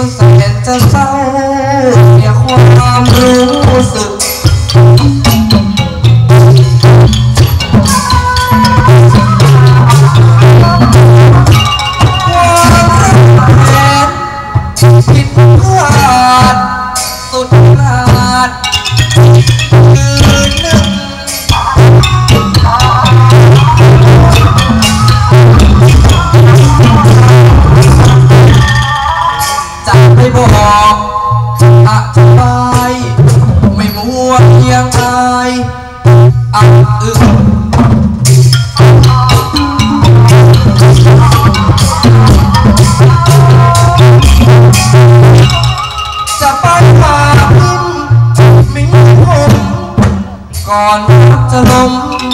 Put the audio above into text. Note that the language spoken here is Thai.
มันแสนจะเศร้าเสียความรู้สึกความรักแทนผิดพลาด บอกจะอาจะไปไม่มัวเยียงอายอักอึ้จะไปป่าพิมมิงผมก่อนจะล้ม